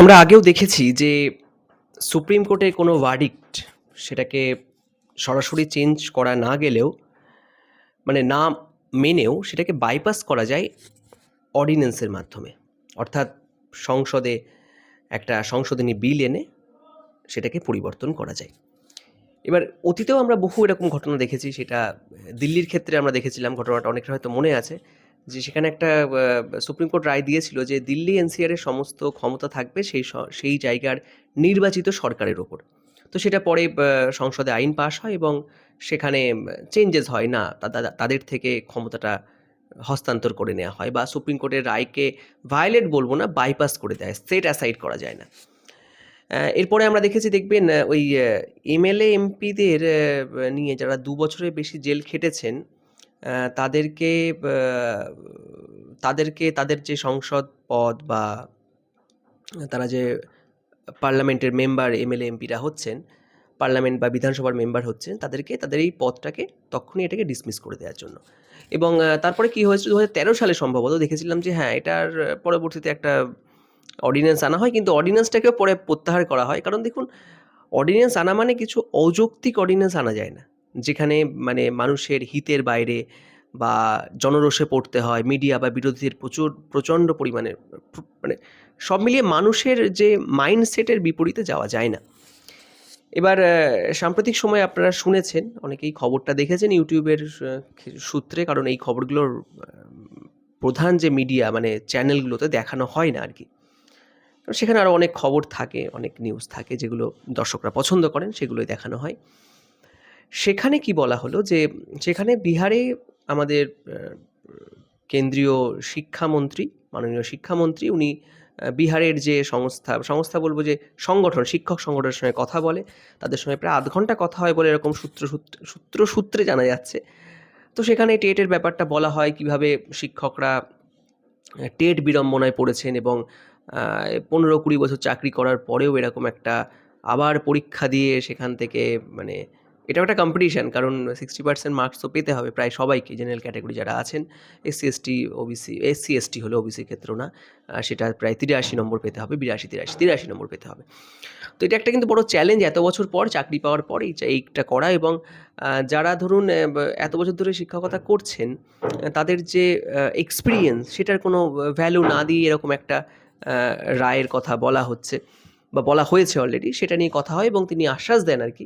আমরা আগেও দেখেছি যে সুপ্রিম কোর্টের কোনো ভার্ডিক্ট সেটাকে সরাসরি চেঞ্জ করা না গেলেও মানে না মেনেও সেটাকে বাইপাস করা যায় অর্ডিন্যান্সের মাধ্যমে। অর্থাৎ সংসদে একটা সংশোধনী বিল এনে সেটাকে পরিবর্তন করা যায়। এবার অতীতেও আমরা বহু এরকম ঘটনা দেখেছি, সেটা দিল্লির ক্ষেত্রে আমরা দেখেছিলাম, ঘটনাটা অনেকটা হয়তো মনে আছে। যে সেখানে একটা সুপ্রিম কোর্ট রায় দিয়েছিল যে দিল্লি এনসিআর এর সমস্ত ক্ষমতা থাকবে সেই সেই জায়গার নির্বাচিত সরকারের ওপর। তো সেটা পরে সংসদে আইন পাশ হয় এবং সেখানে চেঞ্জেস হয় না তাদের থেকে ক্ষমতাটা হস্তান্তর করে নেওয়া হয় বা সুপ্রিম কোর্টের রায়কে ভায়োলেট বলব না বাইপাস করে দেয় সেট অ্যাসাইড করা যায় না। এরপরে আমরা দেখেছি দেখবেন ওই এমএলএ এমপিদের নিয়ে যারা দু বছরের বেশি জেল খেটেছেন তাদেরকে তাদেরকে তাদের যে সংসদ পদ বা তারা যে পার্লামেন্টের মেম্বার, এমএলএ, এমপিরা হচ্ছেন, পার্লামেন্ট বা বিধানসভার মেম্বার হচ্ছেন, তাদেরকে তাদের এই পদটাকে তখনই এটাকে ডিসমিস করে দেওয়ার জন্য। এবং তারপরে কি হয়েছিল? দু তেরো সালে সম্ভবত দেখেছিলাম যে হ্যাঁ এটার পরবর্তীতে একটা অর্ডিন্যান্স আনা হয়, কিন্তু অর্ডিন্যান্সটাকেও পরে প্রত্যাহার করা হয়। কারণ দেখুন অর্ডিন্যান্স আনা মানে কিছু অযৌক্তিক অর্ডিন্যান্স আনা যায় না। যেখানে মানে মানুষের হিতের বাইরে বা জনরোষে পড়তে হয় মিডিয়া বা বিরোধীদের প্রচুর, প্রচণ্ড পরিমাণে মানে সব মিলিয়ে মানুষের যে মাইন্ডসেটের বিপরীতে যাওয়া যায় না। এবার সাম্প্রতিক সময়ে আপনারা শুনেছেন, অনেকেই খবরটা দেখেছেন ইউটিউবের সূত্রে, কারণ এই খবরগুলোর প্রধান যে মিডিয়া মানে চ্যানেলগুলোতে দেখানো হয় না আর কি সেখানে আরও অনেক খবর থাকে, অনেক নিউজ থাকে যেগুলো দর্শকরা পছন্দ করেন, সেগুলোই দেখানো হয়। সেখানে কি বলা হলো যে সেখানে বিহারে আমাদের কেন্দ্রীয় শিক্ষামন্ত্রী, মাননীয় শিক্ষামন্ত্রী উনি বিহারের যে সংস্থা সংস্থা বলব যে সংগঠন, শিক্ষক সংগঠনের সঙ্গে কথা বলে, তাদের সঙ্গে প্রায় আধ ঘণ্টা কথা হয় বলে এরকম সূত্র সূত্র সূত্র জানা যাচ্ছে। তো সেখানে টেটের ব্যাপারটা বলা হয় কীভাবে শিক্ষকরা টেট বিড়ম্বনায় পড়েছেন এবং পনেরো কুড়ি বছর চাকরি করার পরেও এরকম একটা আবার পরীক্ষা দিয়ে সেখান থেকে মানে এটাও একটা কম্পিটিশান কারণ সিক্সটি পার্সেন্ট মার্কস তো পেতে হবে প্রায় সবাইকে জেনারেল ক্যাটাগরি যারা আছেন SC ST OBC SC ST হলে ওবিসির ক্ষেত্রেও না সেটা প্রায় তিরাশি নম্বর পেতে হবে, বিরাশি, তিরাশি তিরাশি নম্বর পেতে হবে। তো এটা একটা কিন্তু বড় চ্যালেঞ্জ এত বছর পর, চাকরি পাওয়ার পর এই এইটা করা এবং যারা ধরুন এত বছর ধরে শিক্ষকতা করছেন তাদের যে এক্সপিরিয়েন্স সেটার কোনো ভ্যালু না দিয়ে এরকম একটা রায়ের কথা বলা হচ্ছে বা বলা হয়েছে অলরেডি সেটা নিয়ে কথা হয় এবং তিনি আশ্বাস দেন আর কি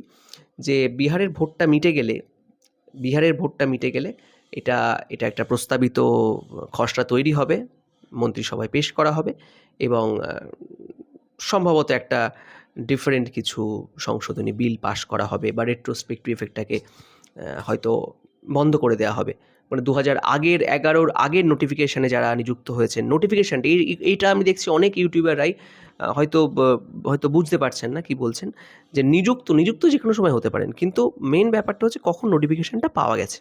যে বিহারের ভোটটা মিটে গেলে, বিহারের ভোটটা মিটে গেলে এটা এটা একটা প্রস্তাবিত খসড়া তৈরি হবে, মন্ত্রিসভায় পেশ করা হবে এবং সম্ভবত একটা ডিফারেন্ট কিছু সংশোধনী বিল পাশ করা হবে বা রেট্রোস্পেক্টিভ এফেক্টটাকে হয়তো বন্ধ করে দেওয়া হবে। মানে দু হাজার আগের এগারোর আগের নোটিফিকেশানে যারা নিযুক্ত হয়েছেন। নোটিফিকেশানটা এই, এইটা আমি দেখছি অনেক ইউটিউবাররাই হয়তো হয়তো বুঝতে পারছেন না কি বলছেন, যে নিযুক্ত নিযুক্ত যে কোনো সময় হতে পারেন, কিন্তু মেন ব্যাপারটা হচ্ছে কখন নোটিফিকেশানটা পাওয়া গেছে।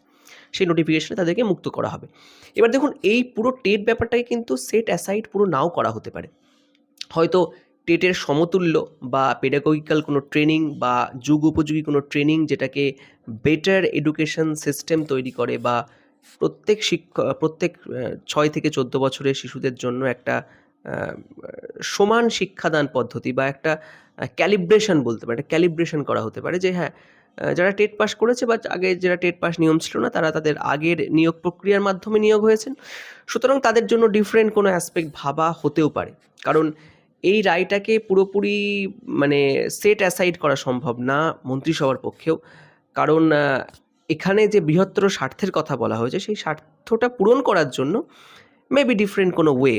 সেই নোটিফিকেশানে তাদেরকে মুক্ত করা হবে। এবার দেখুন, এই পুরো টেট ব্যাপারটাকে কিন্তু সেট অ্যাসাইড পুরো নাও করা হতে পারে। হয়তো টেটের সমতুল্য বা পেডাগোগিক্যাল কোনো ট্রেনিং বা যুগ উপযোগী কোনো ট্রেনিং যেটাকে বেটার এডুকেশন সিস্টেম তৈরি করে বা প্রত্যেক শিক্ষক প্রত্যেক ছয় থেকে চোদ্দ বছরের শিশুদের জন্য একটা সমান শিক্ষাদান পদ্ধতি বা একটা ক্যালিব্রেশন বলতে পারে, একটা ক্যালিব্রেশন করা হতে পারে যে হ্যাঁ যারা টেট পাস করেছে বা আগে যারা টেট পাস নিয়ম ছিল না, তারা তাদের আগের নিয়োগ প্রক্রিয়ার মাধ্যমে নিয়োগ হয়েছেন। সুতরাং তাদের জন্য ডিফারেন্ট কোনো অ্যাসপেক্ট ভাবা হতেও পারে। কারণ এই রায়টাকে পুরোপুরি মানে সেট অ্যাসাইড করা সম্ভব না মন্ত্রিসভার পক্ষেও। কারণ এখানে যে বৃহত্তর স্বার্থের কথা বলা হয়েছে, সেই স্বার্থটা পূরণ করার জন্য মেবি ডিফারেন্ট কোনো ওয়ে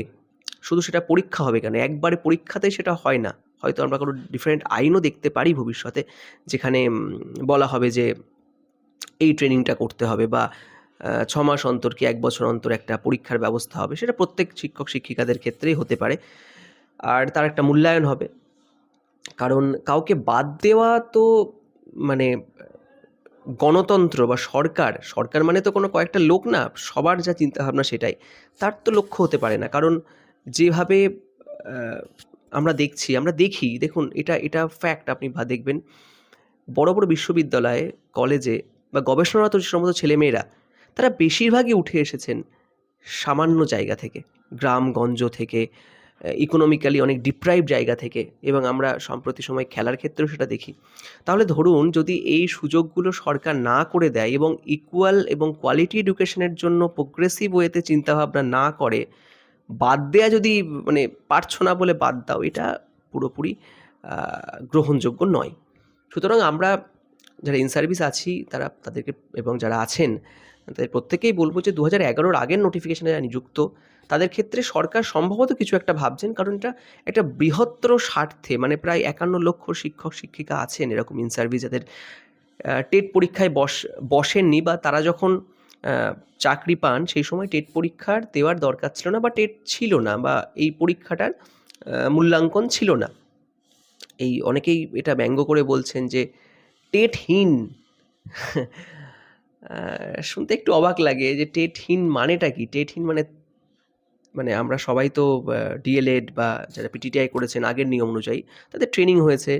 শুধু সেটা পরীক্ষা হবে কেন? একবারে পরীক্ষাতে সেটা হয় না। হয়তো আমরা কোনো ডিফারেন্ট আইনও দেখতে পারি ভবিষ্যতে, যেখানে বলা হবে যে এই ট্রেনিংটা করতে হবে বা ছ মাস অন্তর কি এক বছর অন্তর একটা পরীক্ষার ব্যবস্থা হবে, সেটা প্রত্যেক শিক্ষক শিক্ষিকাদের ক্ষেত্রেই হতে পারে। আর তার একটা মূল্যায়ন হবে। কারণ কাউকে বাদ দেওয়া তো মানে গণতন্ত্র বা সরকার সরকার মানে তো কোনো কয়েকটা লোক না, সবার যা চিন্তাভাবনা সেটাই। তার তো লক্ষ্য হতে পারে না। কারণ যেভাবে আমরা দেখছি, আমরা দেখি, দেখুন, এটা এটা ফ্যাক্ট আপনি ভা- দেখবেন। বড় বড় বিশ্ববিদ্যালয়ে কলেজে বা গবেষণারত যে সমস্ত ছেলেমেয়েরা, তারা বেশিরভাগই উঠে এসেছেন সামান্য জায়গা থেকে গ্রামগঞ্জ থেকে ইকোনমিক্যালি অনেক ডিপ্রাইভ জায়গা থেকে এবং আমরা সম্প্রতি সময় খেলার ক্ষেত্রেও সেটা দেখি। তাহলে ধরুন যদি এই সুযোগগুলো সরকার না করে দেয় এবং ইকুয়াল এবং কোয়ালিটি এডুকেশনের জন্য প্রোগ্রেসিভ ওয়েতে চিন্তাভাবনা না করে, বাদ দেয়া যদি মানে পারছ না বলে বাদ দাও, এটা পুরোপুরি গ্রহণযোগ্য নয়। সুতরাং আমরা যারা ইন সার্ভিস আছি, তারা তাদেরকে এবং যারা আছেন, তাদের প্রত্যেকেই বলব যে দু হাজার এগারোর আগের নোটিফিকেশনে যারা নিযুক্ত, তাদের ক্ষেত্রে সরকার সম্ভবত কিছু একটা ভাবছেন, কারণ এটা একটা বৃহত্তর স্বার্থে মানে প্রায় একান্ন লক্ষ শিক্ষক, শিক্ষিকা আছেন এরকম ইন সার্ভিস যাদের টেট পরীক্ষায় বস, বসেননি বা তারা যখন চাকরি পান, সেই সময় টেট পরীক্ষার দেওয়ার দরকার ছিল না বা টেট ছিল না বা এই পরীক্ষাটার মূল্যাঙ্কন ছিল না। এই অনেকেই এটা ব্যঙ্গ করে বলছেন যে টেটহীন। শুনতে একটু অবাক লাগে যে টেটহীন মানেটা কি? টেটহীন মানে মানে আমরা সবাই তো ডিএলএড বা যারা পিটিটিআই করেছেন আগের নিয়ম অনুযায়ী, তাদের ট্রেনিং হয়েছে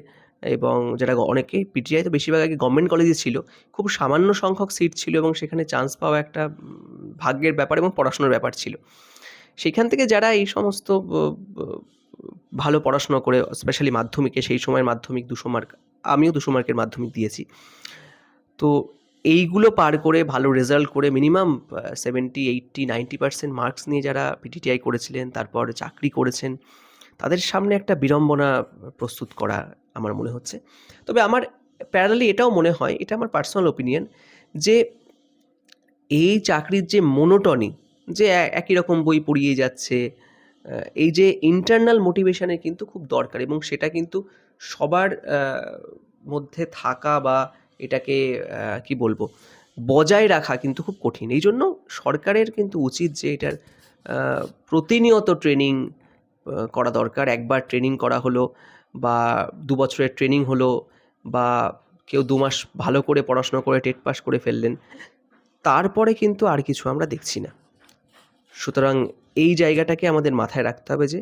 এবং যারা অনেকে, পিটিআই তো বেশিরভাগ আগে গভর্নমেন্ট কলেজে ছিল, খুব সামান্য সংখ্যক সিট ছিল এবং সেখানে চান্স পাওয়া একটা ভাগ্যের ব্যাপার এবং পড়াশোনার ব্যাপার ছিল। সেখান থেকে যারা এই সমস্ত ভালো পড়াশোনা করে, স্পেশালি মাধ্যমিকে, সেই সময়ের মাধ্যমিক দুশো মার্ক আমিও দুশো মার্কের মাধ্যমিক দিয়েছি। তো এইগুলো পার করে ভালো রেজাল্ট করে minimum seventy eighty ninety percent marks নিয়ে যারা পিটিটিআই করেছিলেন, তারপর চাকরি করেছেন, তাদের সামনে একটা বিড়ম্বনা প্রস্তুত করা আমার মনে হচ্ছে। তবে আমার প্যারালি এটাও মনে হয়, এটা আমার পার্সোনাল ওপিনিয়ন যে এই চাকরির যে মোনোটনি যে একই রকম বই পড়িয়ে যাচ্ছে এই যে ইন্টারনাল মোটিভেশানের কিন্তু খুব দরকার এবং সেটা কিন্তু সবার মধ্যে থাকা বা এটাকে কি বলব, বজায় রাখা কিন্তু খুব কঠিন। এই জন্য সরকারের কিন্তু উচিত যে এটার প্রতিনিয়ত ট্রেনিং করা দরকার। একবার ট্রেনিং করা হলো বা দু বছরের ট্রেনিং হলো বা কেউ দু মাস ভালো করে পড়াশোনা করে টেট পাস করে ফেললেন, তারপরে কিন্তু আর কিছু আমরা দেখছি না। সুতরাং এই জায়গাটাকে আমাদের মাথায় রাখতে হবে যে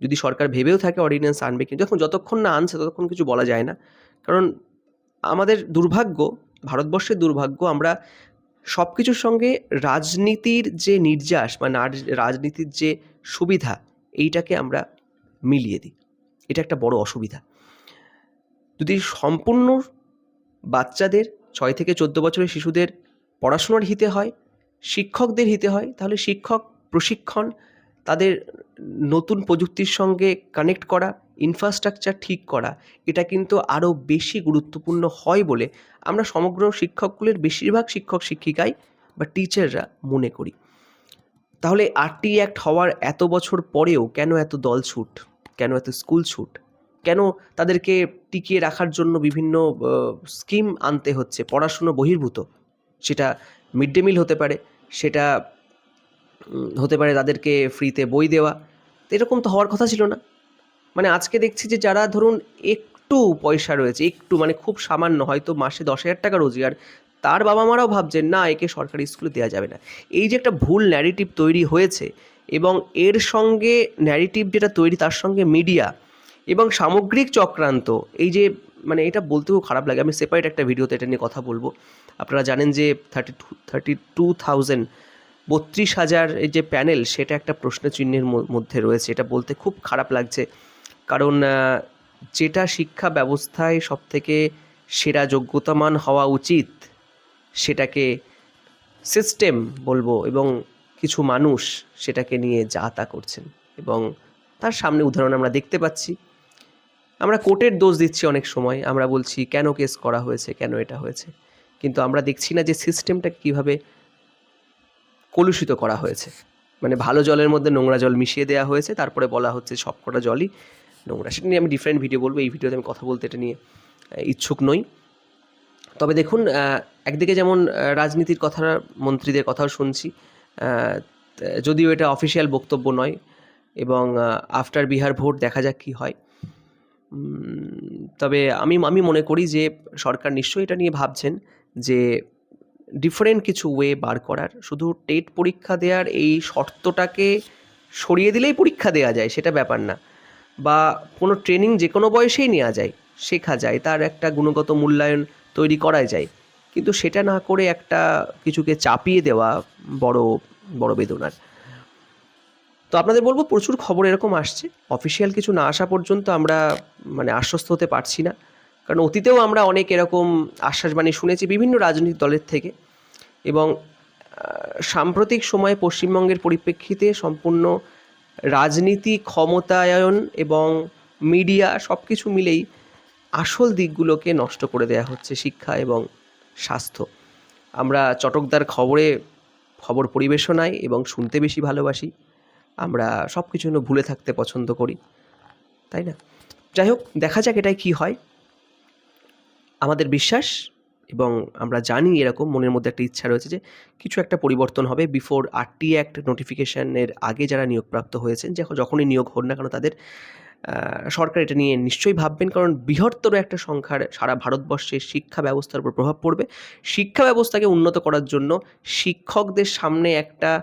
যদি সরকার ভেবেও থাকে অর্ডিন্যান্স আনবে কিন্তু এখন যতক্ষণ না আনছে ততক্ষণ কিছু বলা যায় না। কারণ আমাদের দুর্ভাগ্য, ভারতবর্ষের দুর্ভাগ্য, আমরা সব কিছুর সঙ্গে রাজনীতির যে নির্যাস বা রাজনীতির যে সুবিধা, এইটাকে আমরা মিলিয়ে দিই। এটা একটা বড় অসুবিধা। যদি সম্পূর্ণ বাচ্চাদের, ছয় থেকে চোদ্দ বছরের শিশুদের পড়াশোনার হিতে হয়, শিক্ষকদের হিতে হয়, তাহলে শিক্ষক, প্রশিক্ষণ তাদের নতুন প্রযুক্তির সঙ্গে কানেক্ট করা ইনফ্রাস্ট্রাকচার ঠিক করা, এটা কিন্তু আরও বেশি গুরুত্বপূর্ণ হয় বলে আমরা সমগ্র শিক্ষকগুলির বেশিরভাগ শিক্ষক শিক্ষিকাই বা টিচাররা মনে করি। তাহলে আরটি অ্যাক্ট হওয়ার এত বছর পরেও কেন এত দল ছুট? কেন এত স্কুল ছুট? কেন তাদেরকে টিকিয়ে রাখার জন্য বিভিন্ন স্কিম আনতে হচ্ছে? পড়াশুনো বহির্ভূত? সেটা মিড ডে মিল হতে পারে, সেটা হতে পারে তাদেরকে ফ্রিতে বই দেওয়া। তো এরকম তো হওয়ার কথা ছিল না। মানে আজকে দেখছি যে যারা ধরুন একটু পয়সা রয়েছে, একটু মানে খুব সামান্য, হয়তো মাসে দশ হাজার টাকা রোজগার, তার বাবা মারাও ভাবছেন, না, একে সরকারি স্কুলে দেওয়া যাবে না। এই যে একটা ভুল ন্যারেটিভ তৈরি হয়েছে এবং এর সঙ্গে ন্যারেটিভ যেটা তৈরি, তার সঙ্গে মিডিয়া এবং সামগ্রিক চক্রান্ত, এই যে মানে এটা বলতেও খারাপ লাগে। আমি সেপারেট একটা ভিডিওতে এটা নিয়ে কথা বলব। আপনারা জানেন যে thirty two thirty two thousand বত্রিশ হাজার এই যে প্যানেল, সেটা একটা প্রশ্নচিহ্নের মধ্যে রয়েছে। এটা বলতে খুব খারাপ লাগছে। কারণ যেটা শিক্ষা ব্যবস্থায় সবথেকে সেরা যোগ্যতামান হওয়া উচিত, সেটাকে সিস্টেম বলব এবং কিছু মানুষ সেটাকে নিয়ে যা তা করছেন। এবং তার সামনে উদাহরণ আমরা দেখতে পাচ্ছি। আমরা কোর্টের দোষ দিচ্ছি অনেক সময়। আমরা বলছি, কেন কেস করা হয়েছে, কেন এটা হয়েছে? কিন্তু আমরা দেখছি না যে সিস্টেমটাকে কীভাবে কলুষিত করা হয়েছে। মানে ভালো জলের মধ্যে নোংরা জল মিশিয়ে দেওয়া হয়েছে, তারপরে বলা হচ্ছে সবকটা জলই নোংরা। সেটা নিয়ে আমি ডিফারেন্ট ভিডিও বলব, এই ভিডিওতে আমি কথা বলতে এটা নিয়ে ইচ্ছুক নই। তবে দেখুন একদিকে যেমন রাজনীতির কথা, মন্ত্রীদের কথাও শুনছি যদিও এটা অফিসিয়াল বক্তব্য নয়, এবং আফটার বিহার ভোট দেখা যাক কী হয়। তবে আমি আমি মনে করি যে সরকার নিশ্চয়ই এটা নিয়ে ভাবছেন যে ডিফারেন্ট কিছু ওয়ে বার করার। শুধু টেট পরীক্ষা দেওয়ার এই শর্তটাকে সরিয়ে দিলেই পরীক্ষা দেওয়া যায়, সেটা ব্যাপার না। বা কোনো ট্রেনিং যে কোনো বয়সেই নেওয়া যায়, শেখা যায়, তার একটা গুণগত মূল্যায়ন তৈরি করা যায়। কিন্তু সেটা না করে একটা কিছুকে চাপিয়ে দেওয়া বড় বড় বেদনার। তো আপনাদের বলব, প্রচুর খবর এরকম আসছে। অফিসিয়াল কিছু না আসা পর্যন্ত আমরা মানে আশ্বস্ত হতে পারছি না। কারণ অতীতেও আমরা অনেক এরকম আশ্বাসবাণী শুনেছি বিভিন্ন রাজনৈতিক দলের থেকে এবং সাম্প্রতিক সময়ে পশ্চিমবঙ্গের পরিপ্রেক্ষিতে সম্পূর্ণ রাজনীতি, ক্ষমতায়ন এবং মিডিয়া সব কিছু মিলেই আসল দিকগুলোকে নষ্ট করে দেওয়া হচ্ছে শিক্ষা এবং স্বাস্থ্য। আমরা চটকদার খবরে খবর পরিবেশনায় এবং শুনতে বেশি ভালোবাসি। আমরা সব কিছু ভুলে থাকতে পছন্দ করি। তাই না? যাই হোক, দেখা যাক এটাই কী হয়। আমাদের বিশ্বাস এবং আমরা জানি এরকম মনের মধ্যে একটা ইচ্ছা রয়েছে যে কিছু একটা পরিবর্তন হবে বিফোর আরটি অ্যাক্ট নোটিফিকেশনের আগে যারা নিয়োগপ্রাপ্ত হয়েছেন যখন যখনই নিয়োগ হন না কেন তাদের সরকার এটা নিয়ে নিশ্চয়ই ভাববেন কারণ বৃহত্তর একটা সংখ্যার সারা ভারতবর্ষের শিক্ষা ব্যবস্থার উপর প্রভাব পড়বে। শিক্ষা ব্যবস্থাকে উন্নত করার জন্য শিক্ষকদের সামনে একটা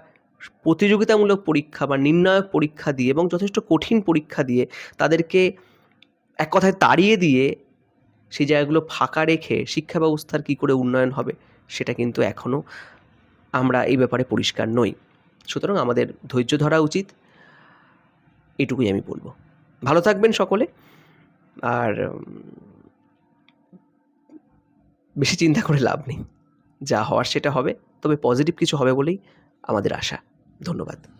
প্রতিযোগিতামূলক পরীক্ষা বা নির্ণায়ক পরীক্ষা দিয়ে এবং যথেষ্ট কঠিন পরীক্ষা দিয়ে তাদেরকে এক কথায় তাড়িয়ে দিয়ে সেই জায়গাগুলো ফাঁকা রেখে শিক্ষা ব্যবস্থার কী করে উন্নয়ন হবে, সেটা কিন্তু এখনও আমরা এই ব্যাপারে পরিষ্কার নই। সুতরাং আমাদের ধৈর্য ধরা উচিত। এটুকুই আমি বলব। ভালো থাকবেন সকলে। আর বেশি চিন্তা করে লাভ নেই। যা হওয়ার সেটা হবে। তবে পজিটিভ কিছু হবে বলেই আমাদের আশা। ধন্যবাদ।